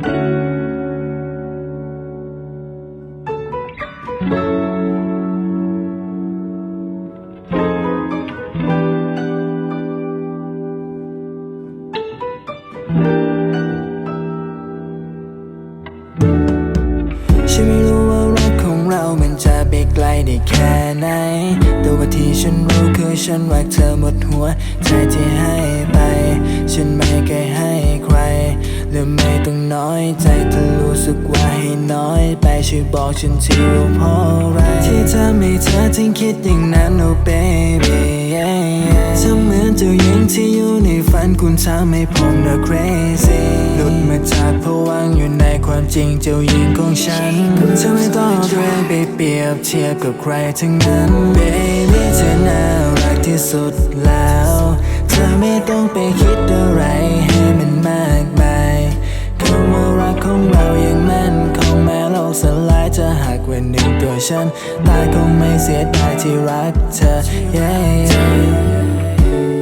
ฉันไม่รู้ว่ารักของเรา มันจะไปไกลได้แค่ไหน แต่ว่าที่ฉันรู้คือฉันรักเธอหมดหัวใจที่ให้ไป ฉันไม่เคยให้ใครและไม่ น้อยใจถ้ารู้สึกว่าให้น้อยไปช่วยบอกฉันทีว่าเพราะอะไร ที่ทำให้เธอถึงคิดอย่างนั้น oh baby เธอเหมือนเจ้าหญิงที่อยู่ในฝันคุณทำให้ผมน่ะ crazy หลุดมาจากผวังอยู่ในความจริงเจ้าหญิงของฉันเธอไม่ต้องเอาตัวเองไปเปรียบเทียบกับใครทั้งนั้น baby เธอน่ารักที่สุดแล้ว เธอไม่ต้องไปคิดอะไร ลกสลายจะหักวันหนึ่งตัวฉัน ตายคงไม่เสียดายที่รักเธอ yeah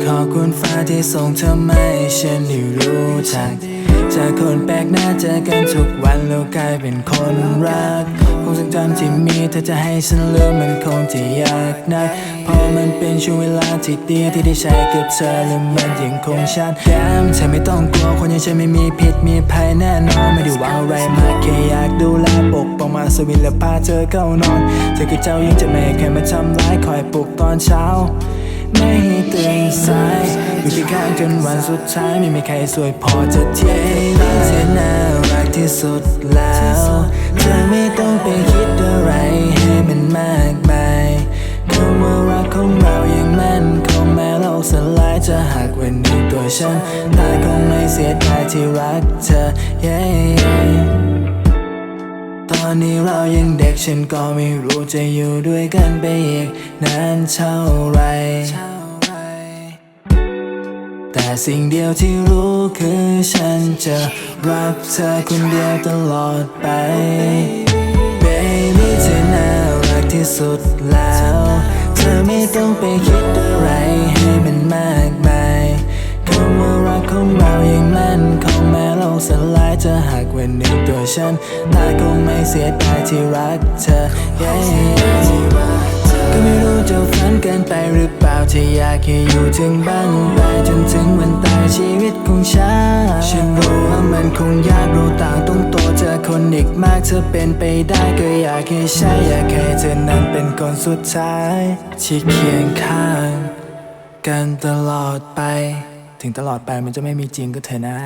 ขอบคุณฟ้าที่ส่งเธอมาให้ฉันได้รู้จัก จากคนแปลกหน้าเจอกันทุกวันแล้วกลายเป็นคนรักคงทรงจำที่มีเธอจะให้ฉันลืมมันคงจะยากนักเพราะมันเป็นช่วงเวลาที่ดีที่ได้ใช้กับเธอและมันยังคงชัดย้ำเธอไม่ต้องกลัวคนอย่างฉันไม่มีผิดมีภัยแน่นอนไม่ได้วังอะไรมาแค่อยากดูแลปกป้องมาสวินและพาเธอเข้านอนเธอคือเจ้าหญิงจะไม่ให้ใครมาทำร้ายคอยปลุกตอนเช้า ไม่ให้ตื่นสาย อยู่ที่ข้างจนวันสุดท้ายไม่มีใครสวยพอจะเทียบเธอน่ารักที่สุดแล้วเธอไม่ต้องไปคิดอะไรให้มันมากมายคำว่ารักของเรายังมั่นคงแม้โลกสลายจะหักวันนึ่งตัวฉันตายคงไม่เสียดายที่รักเธอ yeah ตอนนี้เรายังเด็กฉันก็ไม่รู้จะอยู่ด้วยกันไปอีกนานเท่าไหร่ สิ่งเดียวที่รู้คือฉันจะรักเธอคนเดียวตลอดไป Baby เธอน่ารักที่สุดแล้ว เธอไม่ต้องไปคิดอะไรให้มันมากมายคำว่ารักของเรายังมั่นคงแม้โลกสลายจะหักวันหนึ่งตัวฉันตายคงไม่เสียดายที่รักเธอ yeah แค่อยากให้อยู่ถึงบ้านตายจนถึงวันตายชีวิตของฉัน ฉันรู้ว่ามันคงยากรู้ต่างต้องโตเจอคนอีกมากเธอเป็นไปได้ก็อยากให้ใช่อยากให้เธอนั้นเป็นคนสุดท้ายที่เคียงข้างกันตลอดไป ถึงตลอดไปมันจะไม่มีจริงก็เถอะนะ